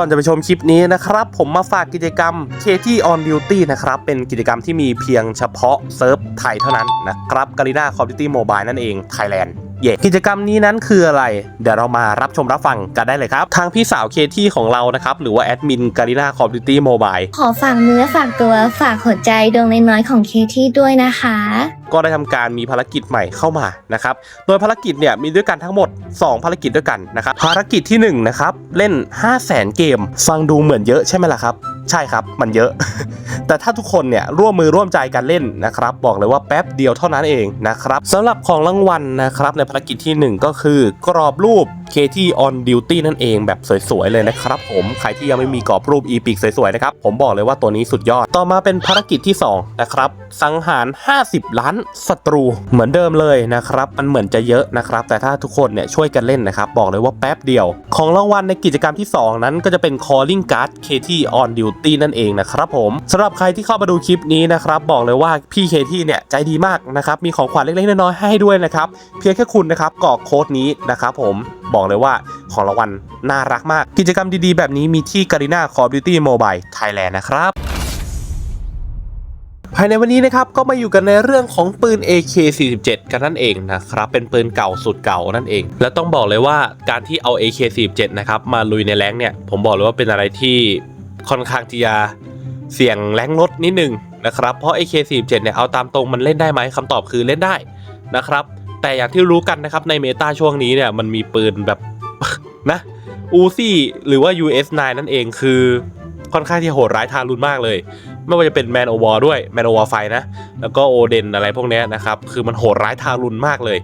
ก่อนจะไปชมคลิปนี้นะครับ ผมมาฝากกิจกรรม KT on Duty นะครับ เป็นกิจกรรมที่มีเพียงเฉพาะเซิร์ฟไทยเท่านั้นนะครับ Garena Community Mobile นั่นเอง Thailand เย่กิจกรรมนี้นั้นคืออะไร เดี๋ยวเรามารับชมรับฟังกันได้เลยครับ ทางพี่สาว KT ของเรานะครับ หรือว่าแอดมิน Garena Community Mobile ขอฝากเนื้อฝากตัวฝากหัวใจดวงน้อยๆของเคที่ด้วยนะคะ ก็ได้ทำการมีภารกิจใหม่เข้ามานะครับ โดยภารกิจเนี่ยมีด้วยกันทั้งหมด 2 ภารกิจด้วยกันนะครับ ภารกิจที่1นะครับ เล่น 5 0 0แสนเกม ฟังดูเหมือนเยอะใช่ไหมล่ะครับ ใช่ครับมันเยอะ แต่ถ้าทุกคนเนี่ยร่วมมือร่วมใจกันเล่นนะครับ บอกเลยว่าแป๊บเดียวเท่านั้นเองนะครับสำหรับของรางวัลนะครับในภารกิจที่ 1 ก็คือกรอบรูป KT on duty นั่นเองแบบสวยๆเลยนะครับผมใครที่ยังไม่มีกรอบรูป e p i c สวยๆนะครับผมบอกเลยว่าตัวนี้สุดยอดต่อมาเป็นภารกิจที่2นะครับสังหาร 50 ล้านศัตรูเหมือนเดิมเลยนะครับมันเหมือนจะเยอะนะครับ แต่ถ้าทุกคนเนี่ยช่วยกันเล่นนะครับบอกเลยว่าแป๊บเดียว ของรางวัลในกิจกรรมที่ 2 นั้นก็จะเป็น calling card KT on duty นั่นเองนะครับผมสำหรับใครที่เข้ามาดูคลิปนี้นะครับบอกเลยว่าพี่ KT เนี่ยใจดีมากนะครับมีของขวัญเล็กๆน้อยๆให้ด้วยนะครับเพียงแค่คุณนะครับกรอกโค้ดนี้นะครับผมบอกเลยว่าของรางวัลน่ารักมาก กิจกรรมดีๆ แบบนี้มีที่ Garena Call of Duty Mobile Thailand นะครับภายในวันนี้นะครับก็มาอยู่กันในเรื่องของปืน AK47 กันนั่นเองนะครับเป็นปืนเก่าสุดเก่านั่นเอง และต้องบอกเลยว่าการที่เอา AK47 นะครับมาลุยในแรงเนี่ยผมบอกเลยว่าเป็นอะไรที่ ค่อนข้างที่จะเสี่ยงแรงลดนิดนึงนะครับ เพราะ AK47 เนี่ยเอาตามตรงมันเล่นได้ไหมคำตอบคือเล่นได้นะครับ แต่อย่างที่รู้กันนะครับในเมตาช่วงนี้เนี่ยมันมีปืนแบบนะอูซี่หรือว่า US9 นั่นเองคือค่อนข้างที่โหดร้ายทารุณมากเลย ไม่ว่าจะเป็นแมนโอวอร์ด้วยแมนโอวอร์ไฟนะ แล้วก็โอเดนอะไรพวกนี้นะครับ คือมันโหดร้ายทารุณมากเลย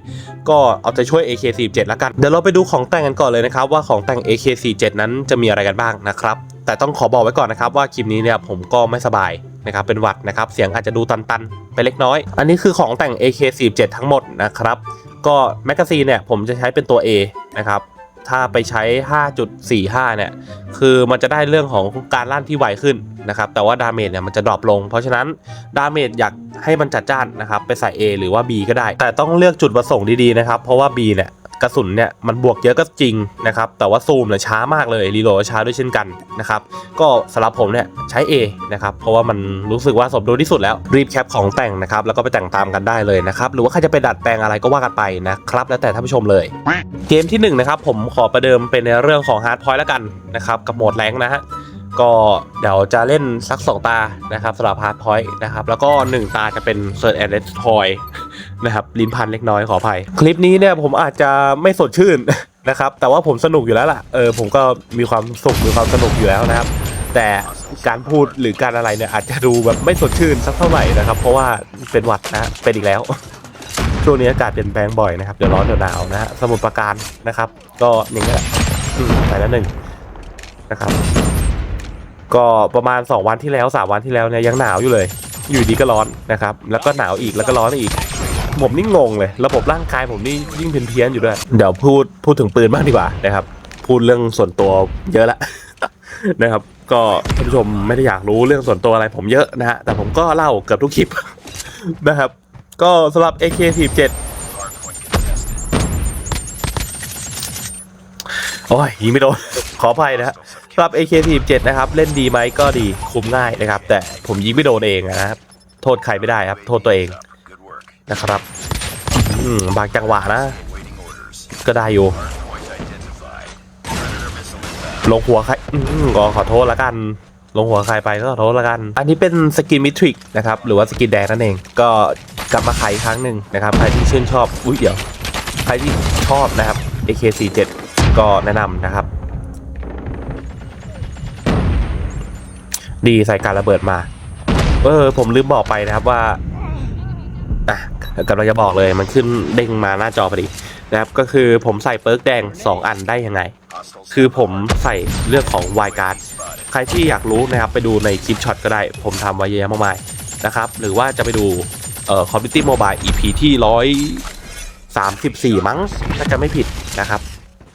ก็เอาใจช่วย AK47 แล้วกัน เดี๋ยวเราไปดูของแต่งกันก่อนเลยนะครับ ว่าของแต่ง AK47 นั้นจะมีอะไรกันบ้างนะครับแต่ต้องขอบอกไว้ก่อนนะครับว่าคลิปนี้เนี่ยผมก็ไม่สบายนะครับเป็นหวัดนะครับเสียงอาจจะดูตันๆ ไปเล็กน้อย อันนี้คือของแต่ง AK47 ทั้งหมดนะครับ ก็แมกกาซีนเนี่ยผมจะใช้เป็นตัว A นะครับ ถ้าไปใช้ 5.45 เนี่ย คือมันจะได้เรื่องของการลั่นที่ไวขึ้นนะครับ แต่ว่าดาเมจเนี่ยมันจะดรอปลง เพราะฉะนั้นดาเมจอยากให้มันจัดจ้านนะครับ ไปใส่ A หรือว่า B ก็ได้ แต่ต้องเลือกจุดประสงค์ดีๆนะครับ เพราะว่า B เนี่ย กระสุนเนี่ยมันบวกเยอะก็จริงนะครับ แต่ว่าซูมเนี่ยช้ามากเลยรีโหลดช้าด้วยเช่นกันนะครับ ก็สำหรับผมเนี่ยใช้ A นะครับ เพราะว่ามันรู้สึกว่าสมดุลที่สุดแล้วรีบแคปของแต่งนะครับ แล้วก็ไปแต่งตามกันได้เลยนะครับ หรือว่าใครจะไปดัดแปลงอะไรก็ว่ากันไปนะครับ แล้วแต่ท่านผู้ชมเลย เกมที่1นนะครับผมขอประเดิมเป็นในเรื่องของฮาร์ดพอยต์แล้วกันนะครับกับโหมดแรงนะฮะก็เดี๋ยวจะเล่นสัก 2 ตานะครับสำหรับฮาร์ดพอยต์นะครับแล้วก็ 1 ตาจะเป็นเซิร์ชแอนด์เดสทอย นะครับลิ้นพันเล็กน้อยขออภัย คลิปนี้เนี่ยผมอาจจะไม่สดชื่นนะครับ แต่ว่าผมสนุกอยู่แล้วล่ะเออผมก็มีความสุขมีความสนุกอยู่แล้วนะครับ แต่การพูดหรือการอะไรเนี่ยอาจจะดูแบบไม่สดชื่นสักเท่าไหร่นะครับ เพราะว่าเป็นหวัดนะเป็นอีกแล้วช่วงนี้อากาศเปลี่ยนแปลงบ่อยนะครับเดี๋ยวร้อนเดี๋ยวหนาวนะฮะสมุทรปราการนะครับ ก็อย่างเงี้ยอืมไปแล้วหนึ่งนะครับ ก็ประมาณ 2 วันที่แล้ว3วันที่แล้วเนี่ยยังหนาวอยู่เลย อยู่ดีก็ร้อนนะครับ แล้วก็หนาวอีกแล้วก็ร้อนอีก ผมนี่งงเลย ระบบร่างกายผมนี่ยิ่งเพี้ยนๆอยู่ด้วย เดี๋ยวพูดพูดถึงปืนบ้างดีกว่านะครับ พูดเรื่องส่วนตัวเยอะละนะครับ ก็ท่านผู้ชมไม่ได้อยากรู้เรื่องส่วนตัวอะไรผมเยอะนะฮะ แต่ผมก็เล่าเกือบทุกคลิปนะครับ ก็สำหรับ AK47 โอ้ยยิงไม่โดน ขออภัยนะฮะสำหรับ AK47 นะครับ เล่นดีไหมก็ดี คุมง่ายนะครับ แต่ผมยิงไม่โดนเองนะครับ โทษใครไม่ได้ครับ โทษตัวเอง นะครับอืมบางจังหวะนะ ก็ได้อยู่ ลงหัวใครอืมก็ขอโทษละกัน ลงหัวใครไปก็ขอโทษละกัน อันนี้เป็นสกินมิทริกนะครับ หรือว่าสกินแดงนั่นเอง ก็กลับมาขายอีกครั้งหนึ่งนะครับ ใครที่ชื่นชอบ อุ้ยเดี๋ยว ใครที่ชอบนะครับ AK47 ก็แนะนำนะครับ ดีใส่การระเบิดมา เออผมลืมบอกไปนะครับว่า อะกำลังจะบอกเลยมันขึ้นเด้งมาหน้าจอพอดีนะครับ ก็คือผมใส่เปิร์กแดง 2 อันได้ยังไง คือผมใส่เรื่องของวายการ์ดใครที่อยากรู้นะครับไปดูในคลิปช็อตก็ได้ ผมทำไว้เยอะแยะมากมายนะครับ หรือว่าจะไปดูเอ่อ Community Mobile EP ที่ร้อยสามสิบสี่มั้งถ้าจะไม่ผิดนะครับ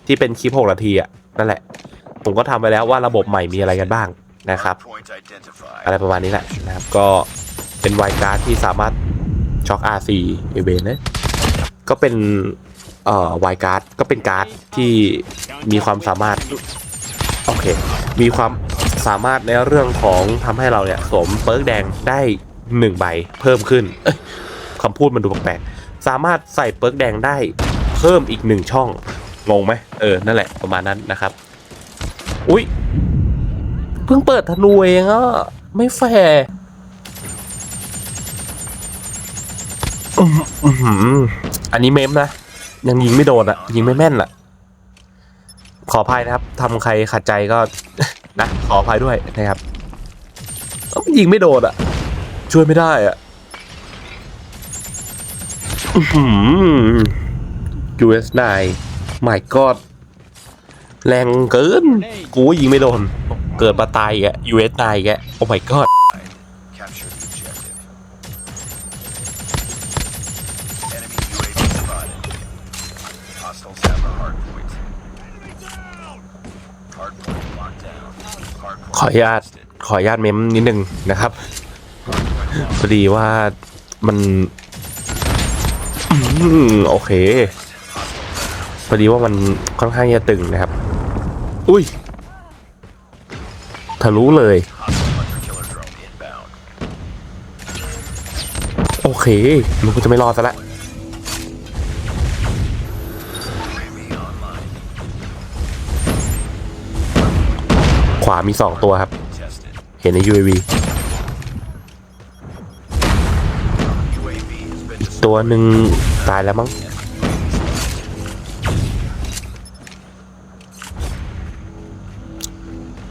ที่เป็นคลิปหกนาทีอะนั่นแหละ ผมก็ทำไปแล้วว่าระบบใหม่มีอะไรกันบ้างนะครับ อะไรประมาณนี้แหละนะครับ ก็เป็นวายการ์ดที่สามารถ ช็อค RC เอเวนนะก็เป็นเอ่อวายการ์ดก็เป็นการ์ดที่มีความสามารถโอเคมีความสามารถในเรื่องของทำให้เราเนี่ยสวมเปิร์กแดงได้หนึ่งใบเพิ่มขึ้นเอ้ยคำพูดมันดูแปลกๆสามารถใส่เปิร์กแดงได้เพิ่มอีกหนึ่งช่อง งงไหมเออ นั่นแหละประมาณนั้นนะครับ อุ้ยเพิ่งเปิดธนูเองอะไม่แฟร์ อื้อหืออันนี้เมมนะ ยังยิงไม่โดนอะ ยิงไม่แม่นอะ ขออภัยนะครับทำใครขัดใจก็ นะ ขออภัยด้วยนะครับเอ้ายิงไม่โดนอะ ช่วยไม่ได้อะอื้อหือ US9 my god แรงเกิน กูยิงไม่โดน เกิดมาตายอีกอะ US9 อีกอะ oh my god Capture ขออนุญาตขออนุญาตเมมนิดนึงนะครับพอดีว่ามันโอเคพอดีว่ามันค่อนข้างจะตึงนะครับ อุ้ยทะลุเลย โอเคมันก็จะไม่รอดซะและ วามีสองตัวครับ เห็นใน UAV อีกตัวหนึ่งตายแล้วมั้ง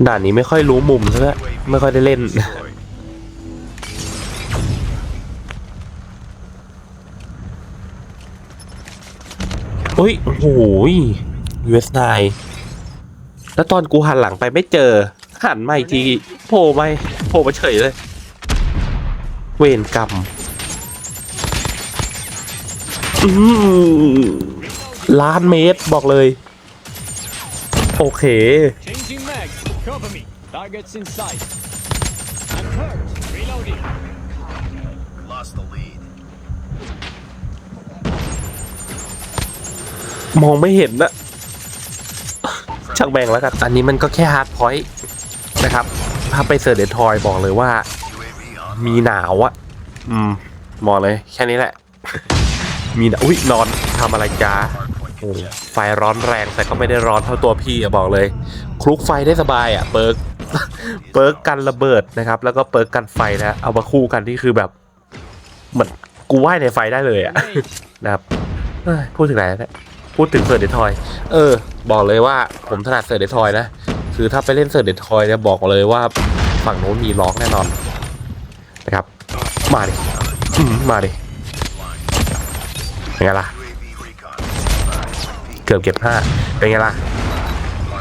ด่านนี้ไม่ค่อยรู้มุมซะแล้วไม่ค่อยได้เล่น อุ้ย โอ้โห US9 แล้วตอนกูหันหลังไปไม่เจอ หันมาอีกทีโผล่ไม่โผล่มาเฉยเลย เวรกรรมอืมล้านเมตรบอกเลย โอเค Changing mag. Cover me. Targets in sight. I'm hurt. Reloading. Lost the lead. มองไม่เห็นนะ ช่างแบ่งแล้วกัน อันนี้มันก็แค่ฮาร์ดพอยต์นะครับ ถ้าไปเสิร์ชเดทอยบอกเลยว่า UAV on. มีหนาวอะอืมบอกเลย แค่นี้แหละ มีหนาวอุ้ยนอนทำอะไรจ้า Hard point โอ้ contested. ไฟร้อนแรงแต่ก็ไม่ได้ร้อนเท่าตัวพี่อะบอกเลย คลุกไฟได้สบายอะเปิร์กเปิร์กกันระเบิดนะครับ แล้วก็เปิร์กกันไฟนะเอามาคู่กันที่คือแบบเหมือนกูว่ายในไฟได้เลยอะนะครับเอ้ยพูดถึงไหนแล้วเนี่ย พูดถึงเสิร์ชเดทอยเออ บอกเลยว่าผมถนัดเสิร์ชเดทอยนะ คือถ้าไปเล่นเสิร์ชเดทอยเนี่ยบอกเลยว่าฝั่งโน้นมีล็อกแน่นอนนะครับ มาดิอืมมาดิเป็นไงล่ะ UAV recon. เกือบเก็บห้าเป็นไงล่ะ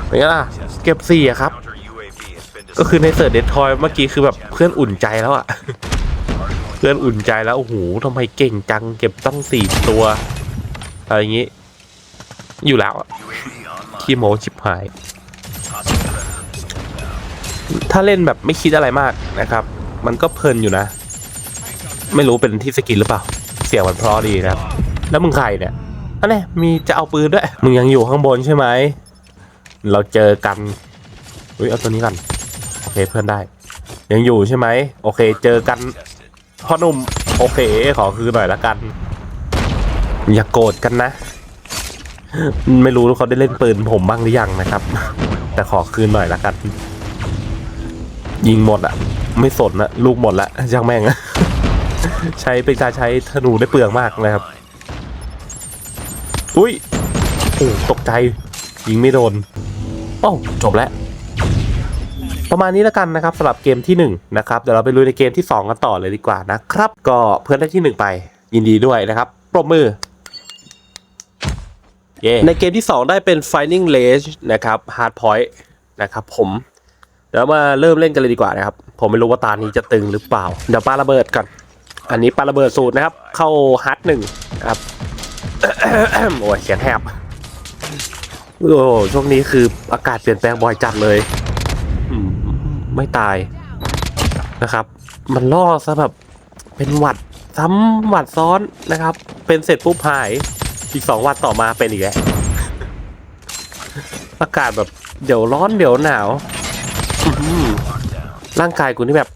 เป็นไงล่ะ เก็บสี่อะครับ Counter UAV has been ก็คือในเสิร์ชเดททอยเมื่อกี้คือแบบเพื่อนอุ่นใจแล้วอะเพื่อนอุ่นใจแล้ว โอ้โหทำไมเก่งจัง เก็บต้องสี่ตัว อะไรอย่างงี้ อยู่แล้วขี้โมชิบหาย ถ้าเล่นแบบไม่คิดอะไรมากนะครับ มันก็เพลินอยู่นะ ไม่รู้เป็นที่สกินหรือเปล่า เสียงมันเพราะดีนะครับ แล้วมึงใครเนี่ยอันนี้มีจะเอาปืนด้วย มึงยังอยู่ข้างบนใช่ไหม เราเจอกันอุ้ยเอาตัวนี้กัน โอเคเพื่อนได้ ยังอยู่ใช่ไหม โอเคเจอกันพ่อหนุ่ม โอเคขอคืนหน่อยละกัน อย่าโกรธกันนะ ไม่รู้เขาได้เล่นปืนผมบ้างหรือยังนะครับ แต่ขอคืนหน่อยละกัน ยิงหมดอะไม่สนอะลูกหมดละช่างแม่งอะใช้เป็นการใช้ธนูได้เปลืองมากนะครับ อุ้ยโอ้ตกใจ ยิงไม่โดนโอ้จบแล้วประมาณนี้แล้วกันนะครับสำหรับเกมที่1นะครับเดี๋ยวเราไปลุยในเกมที่ 2 กันต่อเลยดีกว่านะครับ ก็เพื่อนได้ที่ 1 ไปยินดีด้วยนะครับปรบมือ ในเกมที่ 2 ได้เป็น Finding Range นะครับ Hard Point นะครับผมเดี๋ยวมาเริ่มเล่นกันเลยดีกว่านะครับ ผมไม่รู้ว่าตานี้จะตึงหรือเปล่า เดี๋ยวปาระเบิดก่อน อันนี้ปาระเบิดสูตรนะครับ เข้าฮาร์ดหนึ่งนะครับโอ้ยเสียงแหบโอ้ช่วงนี้คืออากาศเปลี่ยนแปลงบ่อยจัดเลยไม่ตายนะครับ มันล่อซะแบบเป็นหวัดซ้ำหวัดซ้อนนะครับ เป็นเสร็จปุ๊บหาย อีกสองวันต่อมาเป็นอีกแล้วอากาศแบบเดี๋ยวร้อนเดี๋ยวหนาวร่างกายกูนี่แบบ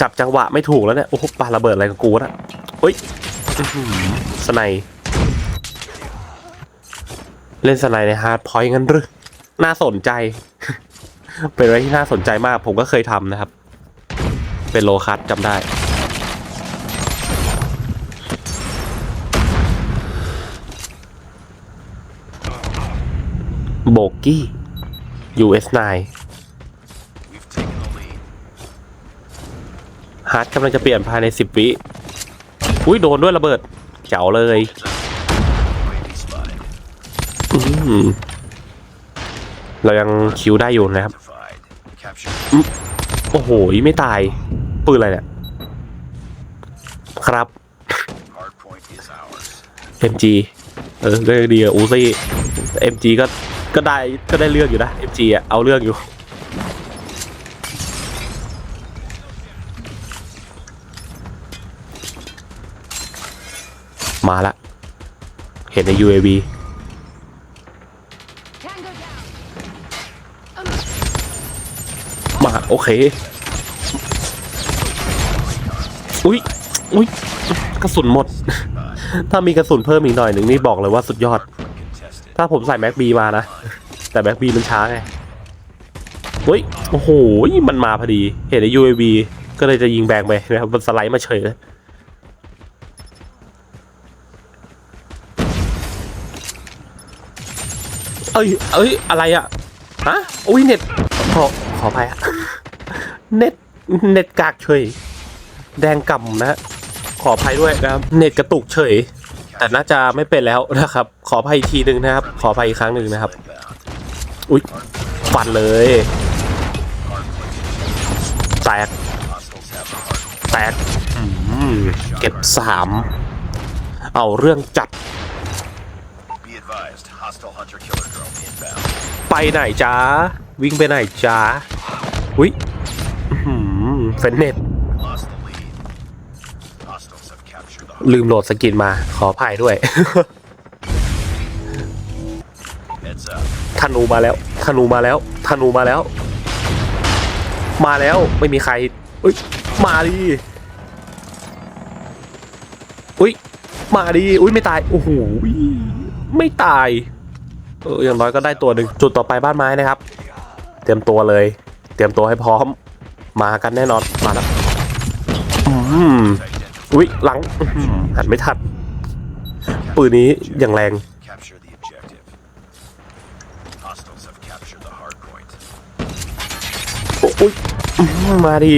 จับจังหวะไม่ถูกแล้วเนี่ย โอ้โหปาระเบิดอะไรกับกูนะเฮ้ยสไนเล่นสไนในฮาร์ดพอยต์งั้นหรือน่าสนใจ เป็นอะไรที่น่าสนใจมาก ผมก็เคยทำนะครับ เป็นโลคัสจำได้ โบกี้ US9 ฮาร์ดกำลังจะเปลี่ยนภายในสิบวิ อุ้ยโดนด้วยระเบิด เจ๋วเลยเรายังคิวได้อยู่นะครับโอ้โห ไม่ตาย ปืนอะไรเนี่ย ครับ MG เออก็ดีอะอูซี่ MG ก็ ก็ได้ก็ได้เลือกอยู่นะ MG อะเอาเรื่องอยู่ มาละ เห็นใน UAV มา โอเค อุ้ยอุ้ยกระสุนหมด ถ้ามีกระสุนเพิ่มอีกหน่อยหนึ่งนี่บอกเลยว่าสุดยอด Contested. ถ้าผมใส่แม็กบีมานะ แต่แม็กบีมันช้าไงเฮ้ยโอ้โหมันมาพอดี เห็นใน UAV ก็เลยจะยิงแบงไปนะครับมันสไลด์มาเฉยเลยเอ้ยเอ้ย อะไรอะฮะอุ้ยเน็ตขอขออภัยอะเน็ตเน็ตกากเฉย แดงก่ำนะฮะขออภัยด้วยนะครับ เน็ตกระตุกเฉย แต่น่าจะไม่เป็นแล้วนะครับ ขออภัยอีกทีหนึ่งนะครับ ขออภัยอีกครั้งหนึ่งนะครับ อุ๊ยฟันเลยแตกแตกเก็บสามเอาเรื่องจัด ไปไหนจ้าวิ่งไปไหนจ้าอุ๊ยเฟนเน็ต ลืมโหลดสกินมาขออภัยด้วย Heads up. ธนูมาแล้ว ธนูมาแล้ว ธนูมาแล้ว มาแล้วไม่มีใครอุ้ยมาดิอุ้ยมาดิอุ้ยไม่ตายโอ้โหไม่ตายเอออย่างน้อยก็ได้ตัวหนึ่งจุดต่อไปบ้านไม้นะครับ เตรียมตัวเลย เตรียมตัวให้พร้อม มากันแน่นอนมาแล้วอืม Identify. อุ้ยหลังอื้อหือหันไม่ทันปืนนี้อย่างแรง Capture the objective. Hostiles have captured the hard point. โอ้ยอื้อหือมาดี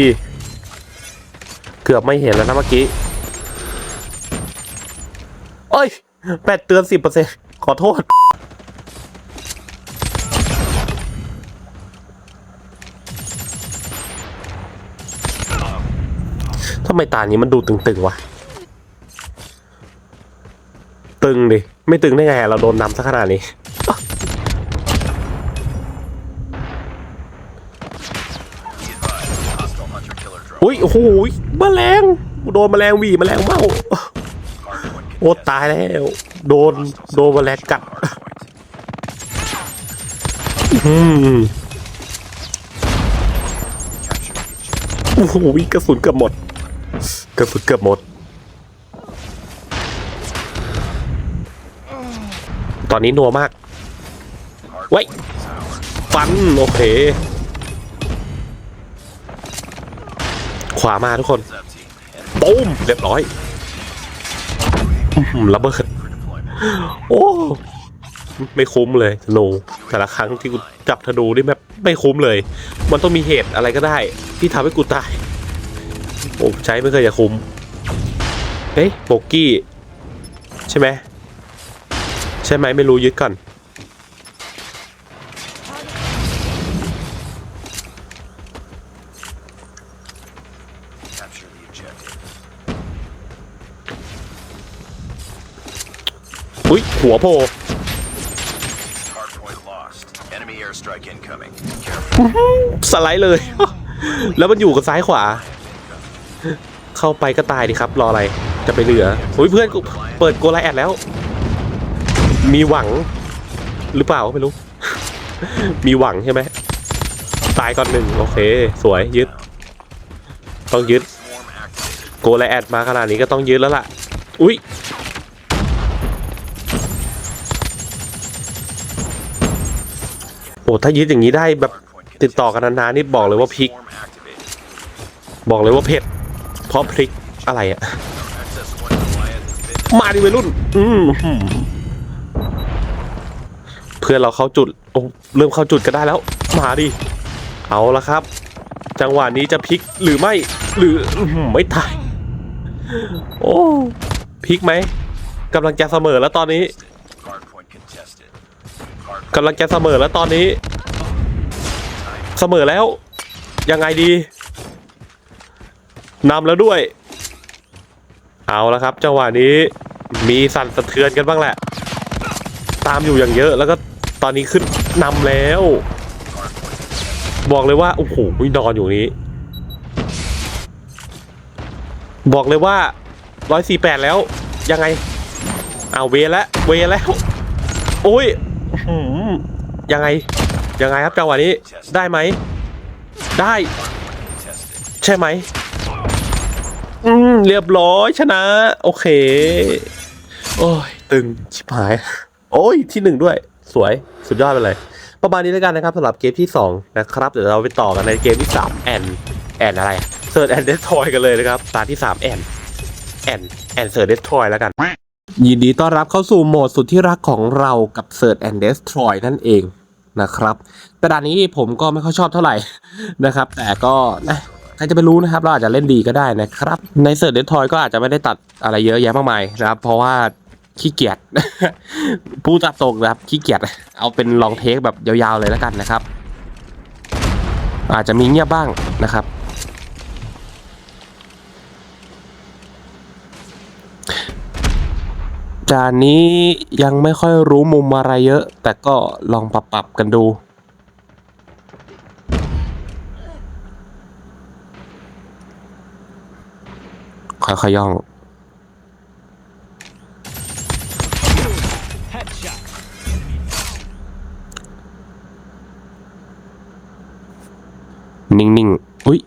เกือบไม่เห็นแล้วนะเมื่อกี้เอ้ยแปดเตือนสิบเปอร์เซ็นขอโทษำไมตานี้มันดูตึงๆวะ ตึงดิ ไม่ตึงได้ไงเราโดนนำซะขนาดนี้ อุ้ยโอ้โหแมลงโดนแมลงวีแมลงเมาโอ้ตายแล้ว โดนโดนแมลงกัดอืมโอ้โหกระสุนเกือบหมด กระสุนเกือบหมด ตอนนี้นัวมาก Wait. Hardpoint is ours. ฟัน โอเค ขวามาทุกคนปุ้มเรียบร้อยหือระเบิดโอ้ ไม่คุ้มเลยธนูแต่ละครั้งที่กูจับธนูนี่แบบไม่คุ้มเลย มันต้องมีเหตุอะไรก็ได้ ที่ทำให้กูตาย โอ้ใช้ไม่เคยจะคุ้มเฮ้ยโบกี้ ใช่ไหมใช่ไหมไม่รู้ยึดก่อน Capture the objective. อุ้ยหัวโผล่ Hardpoint lost. Enemy airstrike incoming. Careful. สไลด์เลย แล้วมันอยู่กับซ้ายขวา เข้าไปก็ตายดิครับ รออะไรจะไปเหลืออุ้ยเพื่อนกูเปิดโกไลแอดแล้ว มีหวัง หรือเปล่าไม่รู้ มีหวังใช่ไหมตายก่อนหนึ่งโอเค สวยยึด ต้องยึด โกแลแอดมาขนาดนี้ก็ต้องยึดแล้วล่ะ อุ้ยโอ้ถ้ายึดอย่างนี้ได้แบบติดต่อกันนานๆนี่บอกเลยว่าพลิก บอกเลยว่าเผ็ด ราะพริกอะไรอะ Access one Goliath has been มาดิวัยรุ่นอืมหืมเพื่อนเราเข้าจุดโอ้เริ่มเข้าจุดก็ได้แล้ว มาดิ เอาละครับ จังหวะนี้จะพลิกหรือไม่ หรืออื้อหือไม่ตาย โอ้พลิกไหมกำลังจะเสมอแล้วตอนนี้ hardpoint contested. Hardpoint กำลังจะเสมอแล้วตอนนี้ เสมอแล้ว ยังไงดี นำแล้วด้วย เอาละครับจังหวะนี้มีสั่นสะเทือนกันบ้างแหละ ตามอยู่อย่างเยอะแล้วก็ตอนนี้ขึ้นนำแล้ว บอกเลยว่าโอ้โหนอนอยู่นี้ บอกเลยว่าร้อยสี่แปดแล้ว ยังไงเอาวเวแล้วเวแล้วโอ้ยอื้อหือยังไง ยังไงครับจังหวะนี้ได้ไหม ได้ contested. ใช่ไหม อืมเรียบร้อยชนะ โอเค โอ้ย ตึง ชิบหาย โอ้ย ที่หนึ่งด้วย สวย สุดยอดไปเลย ประมาณนี้แล้วกันนะครับสำหรับเกมที่ 2 นะครับ เดี๋ยวเราไปต่อกันในเกมที่ 3 แอน แอนอะไรเซิร์ชแอนเดสทอยกันเลยนะครับ ตาที่ 3 แอน แอน แอนเซิร์ชเดสทอยแล้วกัน ยินดีต้อนรับเข้าสู่โหมดสุดที่รักของเรากับ Search and Destroy นั่นเองนะครับ แต่ด่านนี้ผมก็ไม่ค่อยชอบเท่าไหร่นะครับ แต่ก็นะ ใครจะไปรู้นะครับ เราอาจจะเล่นดีก็ได้นะครับ ใน Search Destroy ก็อาจจะไม่ได้ตัดอะไรเยอะแยะมากมายนะครับ เพราะว่าขี้เกียจพูดตามตรงนะครับขี้เกียจเอาเป็นลองเทคแบบยาวๆเลยแล้วกันนะครับ อาจจะมีเงียบบ้างนะครับ จานนี้ยังไม่ค่อยรู้มุมอะไรเยอะ แต่ก็ลองปรับปรับๆกันดู ค่อยๆย่อง นิ่งๆ อุ้ย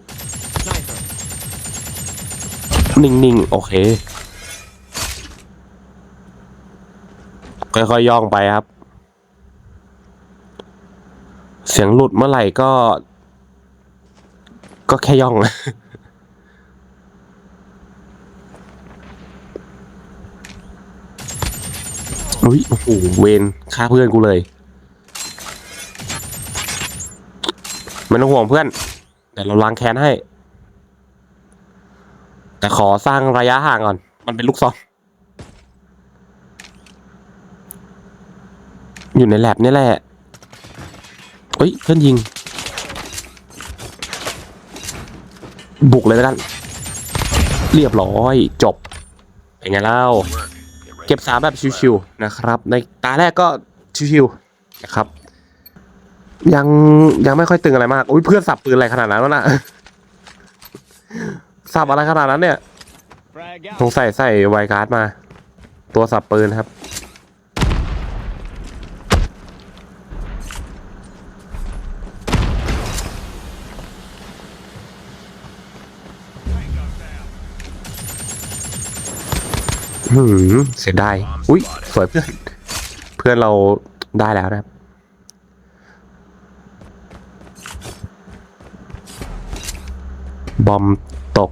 นิ่งๆ โอเค ค่อยๆย่องไปครับ เสียงหลุดเมื่อไหร่ก็ ก็แค่ย่อง อุ้ยโอ้โหเวนฆ่าเพื่อนกูเลยไม่ต้องห่วงเพื่อนแต่เราล้างแค้นให้ แต่ขอสร้างระยะห่างก่อน มันเป็นลูกซองอยู่ในแลบนี่แหละเฮ้ยเพื่อนยิง บุกเลยแล้วกัน เรียบร้อยจบเป็นไงเล่า เก็บสามแบบชิวๆนะครับ ในตาแรกก็ชิวๆนะครับ ยังยังไม่ค่อยตึงอะไรมากอุ้ยเพื่อนสับปืนอะไรขนาดนั้นวะน่ะสับอะไรขนาดนั้นเนี่ย Frag สง out. สัยใส่ไวการ์ดมา ตัวสับปืนครับ หืมเสียดายอุ้ยสวยเพื่อน เพื่อนเราได้แล้วนะครับ บอมตก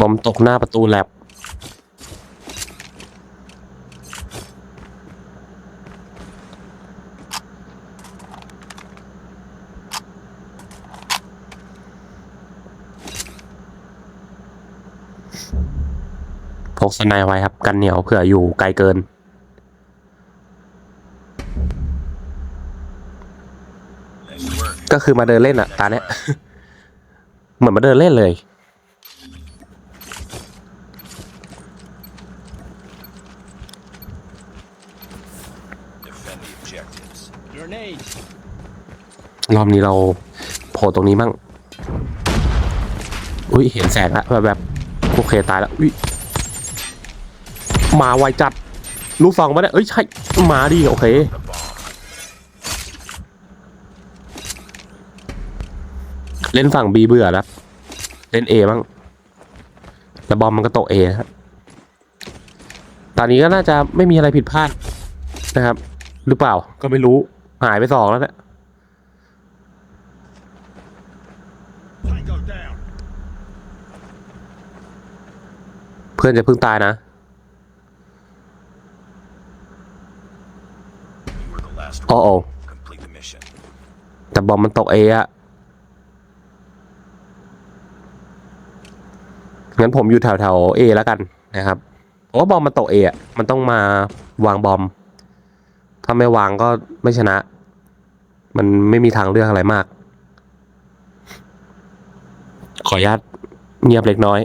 บอมตกหน้าประตูแลบ กสไนไว้ครับกันเหนียวเผื่ออยู่ไกลเกิน ก็คือมาเดินเล่นอะตาเนี้ยเหมือนมาเดินเล่นเลย รอบนี้เราโผล่ตรงนี้มั่ง อุ้ยเห็นแสงละแบบแบบโอเคตายแล้วอุ้ย มาไวจัด ลูกสองมาเนี่ยเอ้ยใช่ มาดิโอเคเล่นฝั่ง B เบื่อแล้วเล่น A บ้างแล้วบอมมันก็ตก A ครับตอนนี้ก็น่าจะไม่มีอะไรผิดพลาดนะครับ หรือเปล่าก็ไม่รู้หายไปสองแล้วเนะี่ยเพื่อนจะเพิ่งตายนะ You were the last อ๋อ one. โอ Complete the mission. แต่บอมมันตก A อะงั้นผมอยู่แถวแถวๆ A แล้วกันนะครับเพราะว่าบอมมันตก A อะมันต้องมาวางบอม ถ้าไม่วางก็ไม่ชนะ มันไม่มีทางเลือกอะไรมาก ขออนุญาตเงียบเล็กน้อย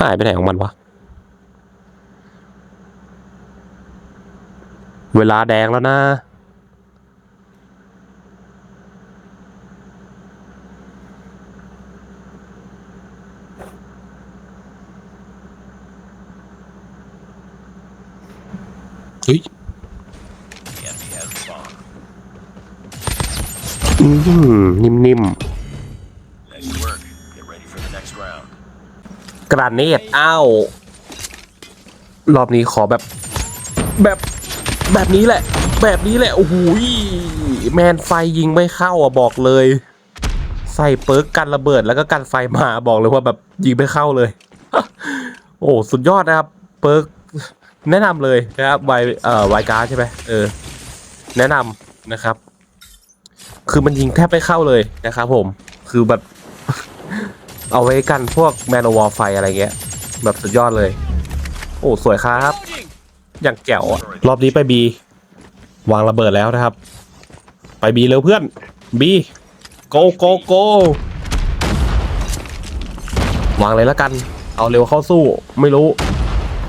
หายไปไหนของมันวะ เวลาแดงแล้วนะ เฮ้ย The enemy has the bomb. อืมนิ่ม Nice ระเนตอ้าวรอบนี้ขอแบบ แบบแบบนี้แหละ แบบนี้แหละ โอ้โหแมนไฟยิงไม่เข้าอะบอกเลย ใส่เปิร์กกันระเบิดแล้วก็กันไฟมาบอกเลยว่าแบบยิงไม่เข้าเลย โอ้สุดยอดนะครับ เปิร์กแนะนำเลยนะครับไวเอ่อไวการ์ใช่ไหมเออ แนะนำนะครับ คือมันยิงแทบไม่เข้าเลยนะครับผม คือแบบ เอาไว้กันพวกแมนวอลไฟอะไรเงี้ย แบบสุดยอดเลย โอ้สวยครับ อย่างแจ๋วอะรอบนี้ไปบีวางระเบิดแล้วนะครับ ไปบีเร็วเพื่อนบีโกโกโกวางเลยแล้วกัน เอาเร็วเข้าสู้ ไม่รู้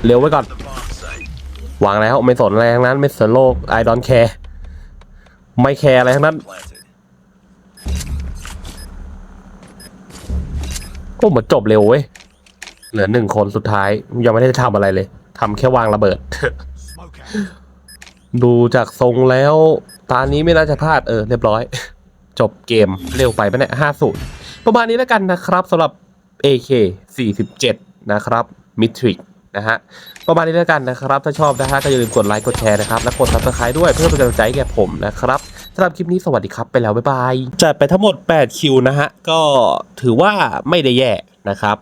เร็วไว้ก่อน วางแล้วไม่สนอะไรทั้งนั้น ไม่สนโลก I don't care ไม่แคร์อะไรทั้งนั้น โอ้เหมือนจบเร็วเว้ย เหลือหนึ่งคนสุดท้าย ยังไม่ได้ทำอะไรเลยทำแค่วางระเบิด ดูจากทรงแล้ว ตานี้ไม่น่าจะพลาดเออเรียบร้อย จบเกมเร็วไปไปะเนี่ยห้าศูนย์ประมาณนี้แล้วกันนะครับสำหรับ AK 47 นะครับมิทริกนะฮะประมาณนี้แล้วกันนะครับ ถ้าชอบนะฮะก็อย่าลืมกดไลค์กดแชร์นะครับ และกด subscribe ด้วยเพื่อเป็นกำลังใจให้แก่ผมนะครับ สำหรับคลิปนี้สวัสดีครับไปแล้ว บ๊ายบาย จัดไปทั้งหมด 8 คิวนะฮะ ก็ถือว่าไม่ได้แย่นะครับ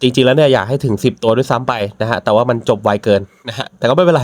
จริงๆแล้วเนี่ยอยากให้ถึง 10 ตัวด้วยซ้ำไปนะฮะ แต่ว่ามันจบไวเกินนะฮะ แต่ก็ไม่เป็นไร